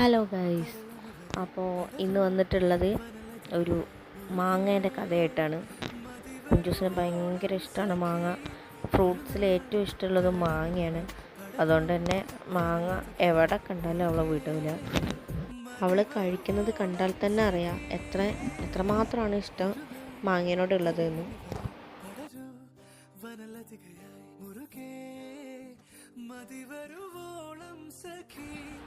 Hello guys അപ്പോൾ ഇന്ന് വന്നിട്ടുള്ളത് ഒരു മാങ്ങേന്റെ കഥയായിട്ടാണ്. കുഞ്ചൂസിന് ഭയങ്കര ഇഷ്ടമാണ് മാങ്ങ. ഫ്രൂട്ട്സിൽ ഏറ്റവും ഇഷ്ടമുള്ളത് മാങ്ങയാണ്. അതുകൊണ്ട് തന്നെ മാങ്ങ എവിടെ കണ്ടാലും അവളെ വിടില്ല അവൾ കഴിക്കുന്നത് കണ്ടാൽ തന്നെ അറിയാം എത്ര എത്രമാത്രമാണ് ഇഷ്ടം മാങ്ങേനോടുള്ളത് എന്ന്.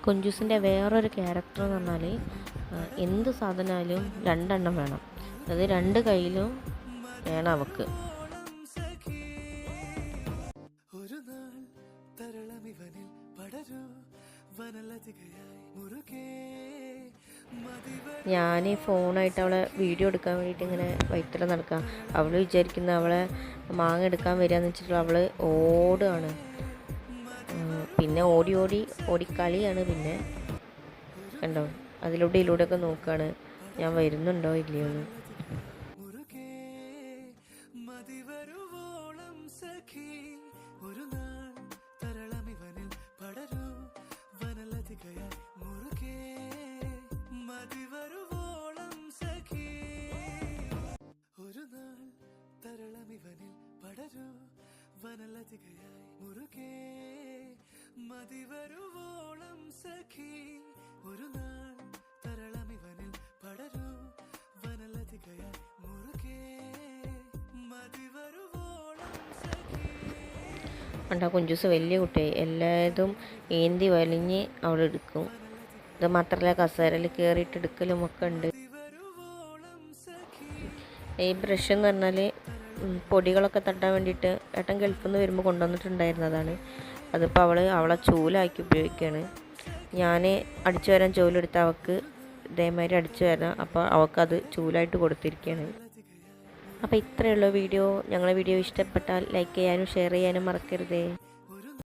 കുഞ്ചൂസിന്റെ വേറൊരു ക്യാരക്ടർ എന്ന് പറഞ്ഞാൽ എന്ത് സാധനമായാലും രണ്ടെണ്ണം വേണം. അത് രണ്ട് കയ്യിലും വേണം അവക്ക്. ഞാൻ ഫോണായിട്ട് അവളെ വീഡിയോ എടുക്കാൻ വേണ്ടിയിട്ട് ഇങ്ങനെ വൈത്തല നടക്കാം. അവൾ വിചാരിക്കുന്ന അവളെ മാങ്ങ എടുക്കാൻ വരികയെന്ന് വെച്ചിട്ട് അവൾ ഓടുകയാണ് പിന്നെ ഓടി ഓടി ഓടിക്കളിയാണ് പിന്നെ. കണ്ടോ? അതിലൂടെ ഇതിലൂടെയൊക്കെ നോക്കുകയാണ് ഞാൻ വരുന്നുണ്ടോ ഇല്ലയോ എന്ന്. വനലതികയായി മുറുകേ സഖി ഒരു നാൾ തരളമിവനിൽ പടരൂ വനലതികയായി മുറുകേ. മതിവരുവോളം സഖി. സഖി കുഞ്ചൂസ് വലിയ കുട്ടിയായി. എല്ലാതും ഏന്തി വലിഞ്ഞ് അവൾ എടുക്കും. ഇത് മാത്രമല്ല കസേരയിൽ കയറിയിട്ട് എടുക്കലും ഒക്കെ ഉണ്ട് ഈ ബ്രഷ് എന്ന് പറഞ്ഞാൽ പൊടികളൊക്കെ തട്ടാൻ വേണ്ടിയിട്ട് ഏട്ടൻ ഗൾഫിൽ നിന്ന് വരുമ്പോൾ കൊണ്ടുവന്നിട്ടുണ്ടായിരുന്നതാണ്. അതിപ്പോൾ അവൾ അവളെ ചൂലാക്കി ഉപയോഗിക്കുകയാണ് ഞാൻ അടിച്ചു വരാൻ ചൂലെടുത്ത് അവൾക്ക് ഇതേമാതിരി അടിച്ചു വരാം അപ്പോൾ അവൾക്കത് ചൂലായിട്ട് കൊടുത്തിരിക്കുകയാണ് അപ്പോൾ ഇത്രയുള്ള വീഡിയോ. ഞങ്ങളെ വീഡിയോ ഇഷ്ടപ്പെട്ടാൽ ലൈക്ക് ചെയ്യാനും ഷെയർ ചെയ്യാനും മറക്കരുതേ.